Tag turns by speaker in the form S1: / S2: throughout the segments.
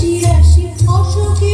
S1: হাসি হাসি অশোকে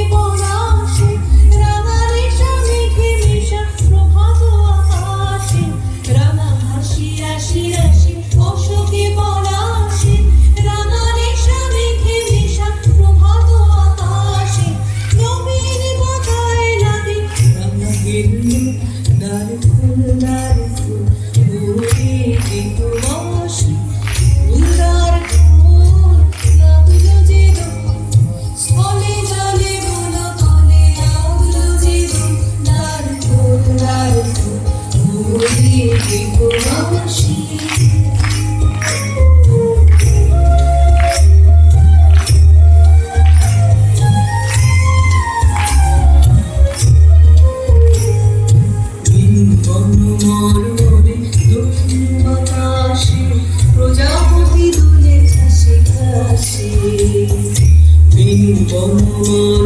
S1: জন্মের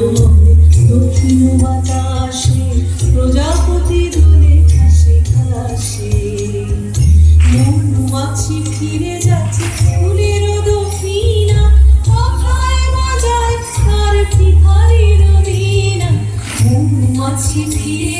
S1: দক্ষিণ বাতাসে, প্রজাপতি দোলে হাসি হাসি মৌমাছি ফিরে যাচ্ছে ফুলের দক্ষিণা, কথায় বাজায় তার ফিহারি ফিরে